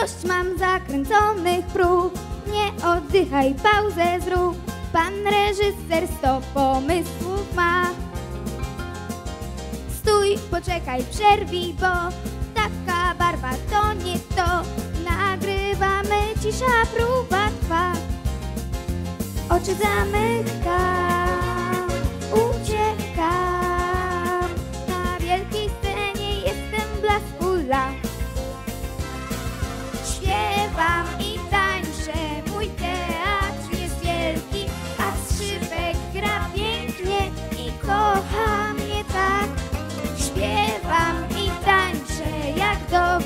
Dość mam zakręconych prób, nie oddychaj, pauzę zrób. Pan reżyser sto pomysłów ma. Stój, poczekaj, przerwij, bo taka barwa to nie to. Nagrywamy, cisza, próba trwa. Oczy zamykam,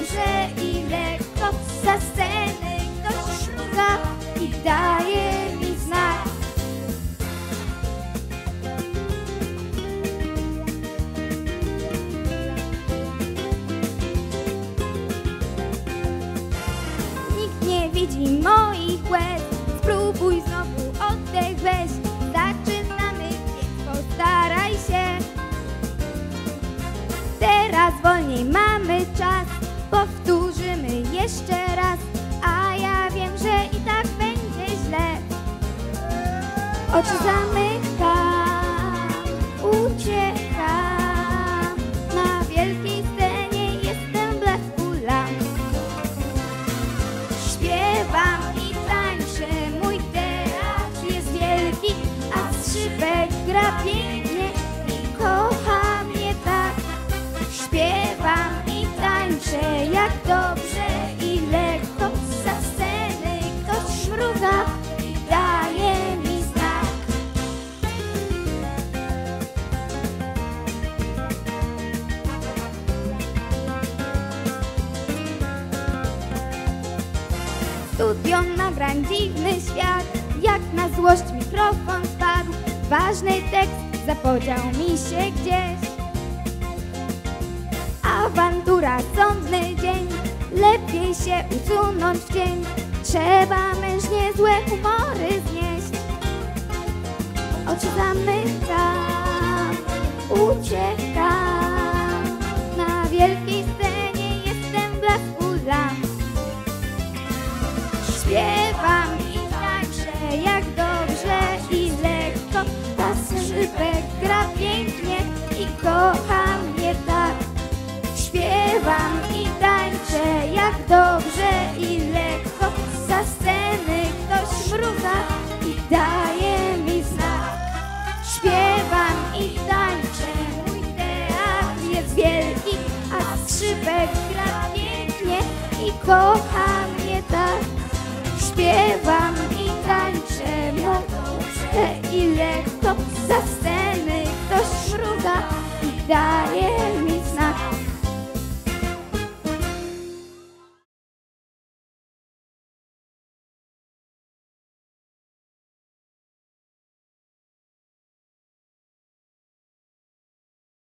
dobrze i lekko za sceny i daje mi znak. Nikt nie widzi moich łez. Spróbuj znowu oddech weź. Zaczynamy, więc postaraj się. Teraz wolniej mamy czas Powtórzymy jeszcze raz A ja wiem, że i tak będzie źle. Oczy zamykam Studio nagrań dziwny świat. Jak na złość mikrofon spadł Ważny tekst zapodział mi się gdzieś. Awantura, sądny dzień Lepiej się usunąć w cień Trzeba mężnie złe humory znieść. Oczy zamykam, uciekam skrzypek gra pięknie i kocha mnie tak. Śpiewam i tańczę, no dobrze i lekko Za sceny ktoś mruga i daje